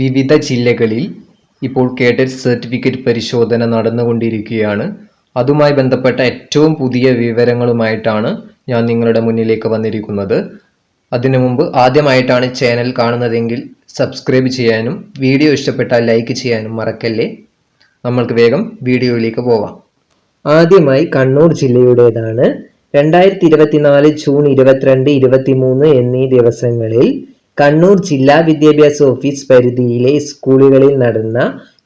വിവിധ ജില്ലകളിൽ ഇപ്പോൾ കേഡറ്റ് സർട്ടിഫിക്കറ്റ് പരിശോധന നടന്നുകൊണ്ടിരിക്കുകയാണ്. അതുമായി ബന്ധപ്പെട്ട ഏറ്റവും പുതിയ വിവരങ്ങളുമായിട്ടാണ് ഞാൻ നിങ്ങളുടെ മുന്നിലേക്ക് വന്നിരിക്കുന്നത്. അതിനു മുമ്പ് ആദ്യമായിട്ടാണ് ചാനൽ കാണുന്നതെങ്കിൽ സബ്സ്ക്രൈബ് ചെയ്യാനും വീഡിയോ ഇഷ്ടപ്പെട്ടാൽ ലൈക്ക് ചെയ്യാനും മറക്കല്ലേ? നമ്മൾക്ക് വേഗം വീഡിയോയിലേക്ക് പോവാം. ആദ്യമായി കണ്ണൂർ ജില്ലയുടേതാണ്. രണ്ടായിരത്തി ഇരുപത്തിനാല് ജൂൺ ഇരുപത്തിരണ്ട് ഇരുപത്തിമൂന്ന് എന്നീ ദിവസങ്ങളിൽ കണ്ണൂർ ജില്ലാ വിദ്യാഭ്യാസ ഓഫീസ് പരിധിയിലെ സ്കൂളുകളിൽ നടന്ന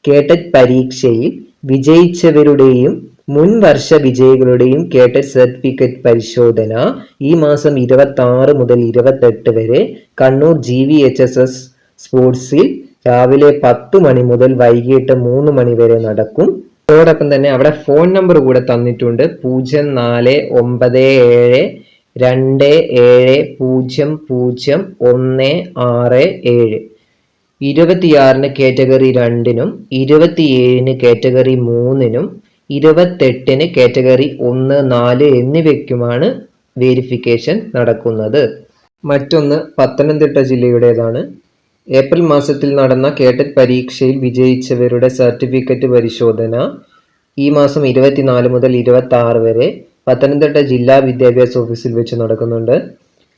കേട്ടറ്റ് പരീക്ഷയിൽ വിജയിച്ചവരുടെയും മുൻ വർഷ വിജയികളുടെയും കേട്ടറ്റ് സർട്ടിഫിക്കറ്റ് പരിശോധന ഈ മാസം ഇരുപത്തി ആറ് മുതൽ ഇരുപത്തെട്ട് വരെ Kannur G V H S S സ്പോർട്സിൽ രാവിലെ പത്ത് മണി മുതൽ വൈകിട്ട് മൂന്ന് മണി വരെ നടക്കും. അതോടൊപ്പം തന്നെ അവിടെ ഫോൺ നമ്പർ കൂടെ തന്നിട്ടുണ്ട്. പൂജ്യം നാല് ഒമ്പത് ഏഴ് രണ്ട് ഏഴ് പൂജ്യം പൂജ്യം ഒന്ന് ആറ് ഏഴ്. ഇരുപത്തിയാറിന് കാറ്റഗറി രണ്ടിനും ഇരുപത്തിയേഴിന് കാറ്റഗറി മൂന്നിനും ഇരുപത്തെട്ടിന് കാറ്റഗറി ഒന്ന് നാല് എന്നിവയ്ക്കുമാണ് വേരിഫിക്കേഷൻ നടക്കുന്നത്. മറ്റൊന്ന് പത്തനംതിട്ട ജില്ലയുടേതാണ്. ഏപ്രിൽ മാസത്തിൽ നടന്ന കേട്ടറ്റ് പരീക്ഷയിൽ വിജയിച്ചവരുടെ സർട്ടിഫിക്കറ്റ് പരിശോധന ഈ മാസം ഇരുപത്തിനാല് മുതൽ ഇരുപത്തി ആറ് വരെ പത്തനംതിട്ട ജില്ലാ വിദ്യാഭ്യാസ ഓഫീസിൽ വെച്ച് നടക്കുന്നുണ്ട്.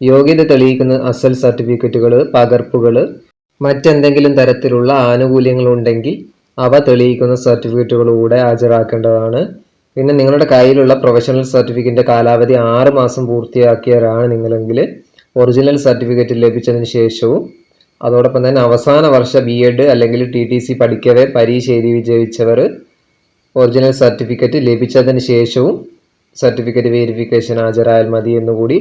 യോഗ്യത തെളിയിക്കുന്ന അസൽ സർട്ടിഫിക്കറ്റുകൾ പകർപ്പുകൾ മറ്റെന്തെങ്കിലും തരത്തിലുള്ള ആനുകൂല്യങ്ങൾ ഉണ്ടെങ്കിൽ അവ തെളിയിക്കുന്ന സർട്ടിഫിക്കറ്റുകളൂടെ ഹാജരാക്കേണ്ടതാണ്. പിന്നെ നിങ്ങളുടെ കയ്യിലുള്ള പ്രൊഫഷണൽ സർട്ടിഫിക്കറ്റിന്റെ കാലാവധി ആറ് മാസം പൂർത്തിയാക്കിയവരാണ് നിങ്ങളെങ്കിൽ ഒറിജിനൽ സർട്ടിഫിക്കറ്റ് ലഭിച്ചതിന് ശേഷവും അതോടൊപ്പം തന്നെ അവസാന വർഷ ബി എഡ് അല്ലെങ്കിൽ ടി ടി സി പഠിക്കവേ പരീക്ഷ എഴുതി വിജയിച്ചവർ ഒറിജിനൽ സർട്ടിഫിക്കറ്റ് ലഭിച്ചതിന് ശേഷവും സർട്ടിഫിക്കറ്റ് വെരിഫിക്കേഷൻ ഹാജരായാൽ മതി എന്നുകൂടി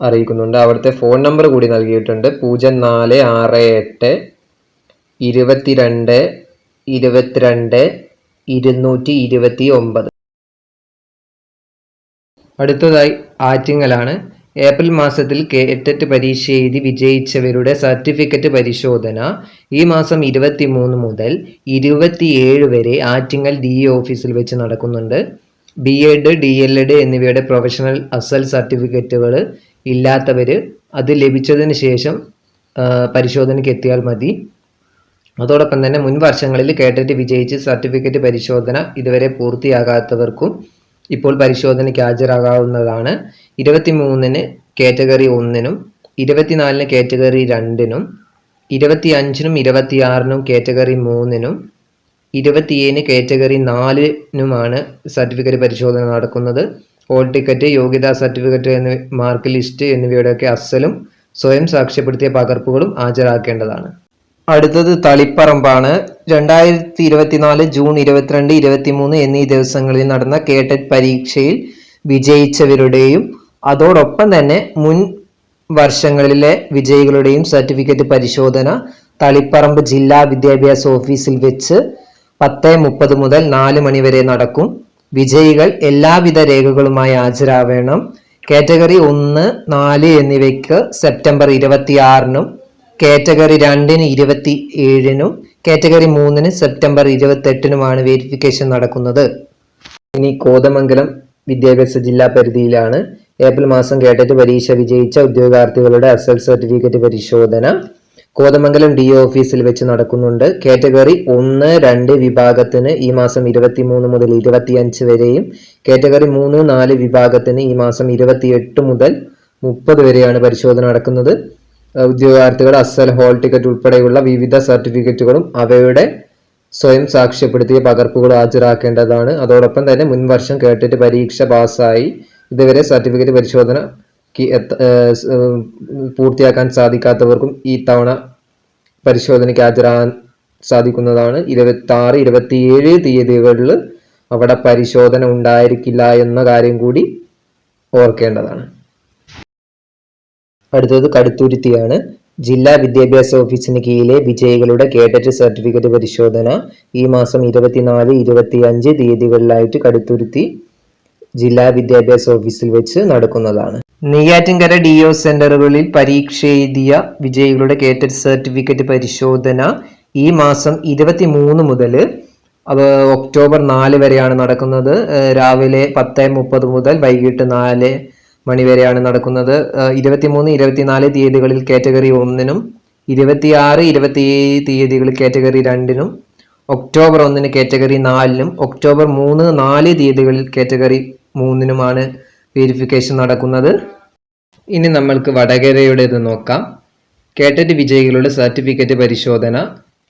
അറിയിക്കുന്നുണ്ട്. അവിടുത്തെ ഫോൺ നമ്പർ കൂടി നൽകിയിട്ടുണ്ട്. പൂജ്യം നാല് ആറ് എട്ട് ഇരുപത്തിരണ്ട് ഇരുപത്തിരണ്ട് ഇരുന്നൂറ്റി ഇരുപത്തി ഒമ്പത്. അടുത്തതായി ആറ്റിങ്ങലാണ്. ഏപ്രിൽ മാസത്തിൽ കേറ്ററ്റ് പരീക്ഷ എഴുതി വിജയിച്ചവരുടെ സർട്ടിഫിക്കറ്റ് പരിശോധന ഈ മാസം ഇരുപത്തി മൂന്ന് മുതൽ ഇരുപത്തിയേഴ് വരെ ആറ്റിങ്ങൽ ഡി ഓഫീസിൽ വെച്ച് നടക്കുന്നുണ്ട്. B Ed D El Ed എന്നിവയുടെ പ്രൊഫഷണൽ അസൽ സർട്ടിഫിക്കറ്റുകൾ ഇല്ലാത്തവർ അത് ലഭിച്ചതിന് ശേഷം പരിശോധനയ്ക്ക് എത്തിയാൽ മതി. അതോടൊപ്പം തന്നെ മുൻ വർഷങ്ങളിൽ കേട്ടറ്റ് വിജയിച്ച് സർട്ടിഫിക്കറ്റ് പരിശോധന ഇതുവരെ പൂർത്തിയാകാത്തവർക്കും ഇപ്പോൾ പരിശോധനയ്ക്ക് ഹാജരാകാവുന്നതാണ്. ഇരുപത്തി മൂന്നിന് കാറ്റഗറി ഒന്നിനും ഇരുപത്തിനാലിന് കാറ്റഗറി രണ്ടിനും ഇരുപത്തി അഞ്ചിനും ഇരുപത്തിയാറിനും കാറ്റഗറി മൂന്നിനും ഇരുപത്തിയേഴിന് കാറ്റഗറി നാലിനുമാണ് സർട്ടിഫിക്കറ്റ് പരിശോധന നടക്കുന്നത്. ഹോൾ ടിക്കറ്റ് യോഗ്യതാ സർട്ടിഫിക്കറ്റ് എന്ന മാർക്ക് ലിസ്റ്റ് എന്നിവയുടെയൊക്കെ അസലും സ്വയം സാക്ഷ്യപ്പെടുത്തിയ പകർപ്പുകളും ഹാജരാക്കേണ്ടതാണ്. അടുത്തത് തളിപ്പറമ്പാണ്. രണ്ടായിരത്തി ഇരുപത്തിനാല് ജൂൺ ഇരുപത്തിരണ്ട് ഇരുപത്തിമൂന്ന് എന്നീ ദിവസങ്ങളിൽ നടന്ന കേട്ടറ്റ് പരീക്ഷയിൽ വിജയിച്ചവരുടെയും അതോടൊപ്പം തന്നെ മുൻ വർഷങ്ങളിലെ വിജയികളുടെയും സർട്ടിഫിക്കറ്റ് പരിശോധന തളിപ്പറമ്പ് ജില്ലാ വിദ്യാഭ്യാസ ഓഫീസിൽ വെച്ച് പത്ത് മുപ്പത് മുതൽ നാല് മണി വരെ നടക്കും. വിജയികൾ എല്ലാവിധ രേഖകളുമായി ഹാജരാവേണം. കാറ്റഗറി ഒന്ന് നാല് എന്നിവയ്ക്ക് സെപ്റ്റംബർ ഇരുപത്തിയാറിനും കാറ്റഗറി രണ്ടിന് ഇരുപത്തി ഏഴിനും കാറ്റഗറി മൂന്നിന് സെപ്റ്റംബർ ഇരുപത്തെട്ടിനുമാണ് വെരിഫിക്കേഷൻ നടക്കുന്നത്. ഇനി കോതമംഗലം വിദ്യാഭ്യാസ ജില്ലാ പരിധിയിലാണ്. ഏപ്രിൽ മാസം കേട്ടിട്ട് പരീക്ഷ വിജയിച്ച ഉദ്യോഗാർത്ഥികളുടെ അസൽ സർട്ടിഫിക്കറ്റ് പരിശോധന. കോതമംഗലം ഡി ഓഫീസിൽ വെച്ച് നടക്കുന്നുണ്ട്. കാറ്റഗറി ഒന്ന് രണ്ട് വിഭാഗത്തിന് ഈ മാസം ഇരുപത്തിമൂന്ന് മുതൽ ഇരുപത്തിയഞ്ച് വരെയും കാറ്റഗറി മൂന്ന് നാല് വിഭാഗത്തിന് ഈ മാസം ഇരുപത്തിയെട്ട് മുതൽ മുപ്പത് വരെയാണ് പരിശോധന നടക്കുന്നത്. ഉദ്യോഗാർത്ഥികൾ അസൽ ഹോൾ ടിക്കറ്റ് ഉൾപ്പെടെയുള്ള വിവിധ സർട്ടിഫിക്കറ്റുകളും അവയുടെ സ്വയം സാക്ഷ്യപ്പെടുത്തിയ പകർപ്പുകൾ ഹാജരാക്കേണ്ടതാണ്. അതോടൊപ്പം തന്നെ മുൻവർഷം കേട്ടിട്ട് പരീക്ഷ പാസ്സായി. ഇതുവരെ സർട്ടിഫിക്കറ്റ് പരിശോധന പൂർത്തിയാക്കാൻ സാധിക്കാത്തവർക്കും ഈ തവണ പരിശോധനയ്ക്ക് ഹാജരാകാൻ സാധിക്കുന്നതാണ്. ഇരുപത്തി ആറ് ഇരുപത്തിയേഴ് തീയതികളിൽ അവിടെ പരിശോധന ഉണ്ടായിരിക്കില്ല എന്ന കാര്യം കൂടി ഓർക്കേണ്ടതാണ്. അടുത്തത് കടുത്തുരുത്തിയാണ്. ജില്ലാ വിദ്യാഭ്യാസ ഓഫീസിന് കീഴിലെ വിജയികളുടെ കേഡറ്റ് സർട്ടിഫിക്കറ്റ് പരിശോധന ഈ മാസം ഇരുപത്തിനാല് ഇരുപത്തിയഞ്ച് തീയതികളിലായിട്ട് കടുത്തുരുത്തി ജില്ലാ വിദ്യാഭ്യാസ ഓഫീസിൽ വെച്ച് നടക്കുന്നതാണ്. നെയ്യാറ്റിൻകര ഡി ഒ സെന്ററുകളിൽ പരീക്ഷ എഴുതിയ വിജയികളുടെ കേറ്റഡ് സർട്ടിഫിക്കറ്റ് പരിശോധന ഈ മാസം ഇരുപത്തി മൂന്ന് മുതൽ അത് ഒക്ടോബർ നാല് വരെയാണ് നടക്കുന്നത്. രാവിലെ പത്ത് മുപ്പത് മുതൽ വൈകിട്ട് നാല് മണി വരെയാണ് നടക്കുന്നത്. ഇരുപത്തിമൂന്ന് ഇരുപത്തിനാല് തീയതികളിൽ കാറ്റഗറി ഒന്നിനും ഇരുപത്തിയാറ് ഇരുപത്തിയേഴ് തീയതികളിൽ കാറ്റഗറി രണ്ടിനും ഒക്ടോബർ ഒന്നിന് കാറ്റഗറി നാലിനും ഒക്ടോബർ മൂന്ന് നാല് തീയതികളിൽ കാറ്റഗറി മൂന്നിനുമാണ് വെരിഫിക്കേഷൻ നടക്കുന്നത്. ഇനി നമ്മൾക്ക് വടകരയുടേത് നോക്കാം. കേട്ടറ്റ് വിജയികളുടെ സർട്ടിഫിക്കറ്റ് പരിശോധന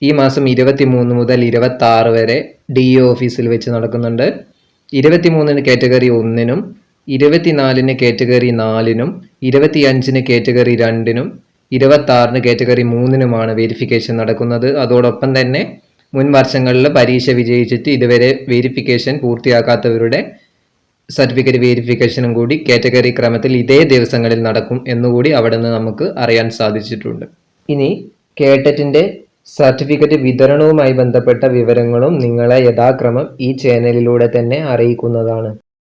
ഈ മാസം ഇരുപത്തി മൂന്ന് മുതൽ ഇരുപത്തി ആറ് വരെ ഡി ഇ ഓഫീസിൽ വെച്ച് നടക്കുന്നുണ്ട്. ഇരുപത്തി മൂന്നിന് കാറ്റഗറി ഒന്നിനും ഇരുപത്തിനാലിന് കാറ്റഗറി നാലിനും ഇരുപത്തിയഞ്ചിന് കാറ്റഗറി രണ്ടിനും ഇരുപത്തി ആറിന് കാറ്റഗറി മൂന്നിനുമാണ് വെരിഫിക്കേഷൻ നടക്കുന്നത്. അതോടൊപ്പം തന്നെ മുൻ വർഷങ്ങളിൽ പരീക്ഷ വിജയിച്ചിട്ട് ഇതുവരെ വെരിഫിക്കേഷൻ പൂർത്തിയാക്കാത്തവരുടെ സർട്ടിഫിക്കറ്റ് വെരിഫിക്കേഷനും കൂടി കാറ്റഗറി ക്രമത്തിൽ ഇതേ ദിവസങ്ങളിൽ നടക്കും എന്നുകൂടി അവിടെ നിന്ന് നമുക്ക് അറിയാൻ സാധിച്ചിട്ടുണ്ട്. ഇനി കേട്ടറ്റിന്റെ സർട്ടിഫിക്കറ്റ് വിതരണവുമായി ബന്ധപ്പെട്ട വിവരങ്ങളും നിങ്ങളെ യഥാക്രമം ഈ ചാനലിലൂടെ തന്നെ അറിയിക്കുന്നതാണ്.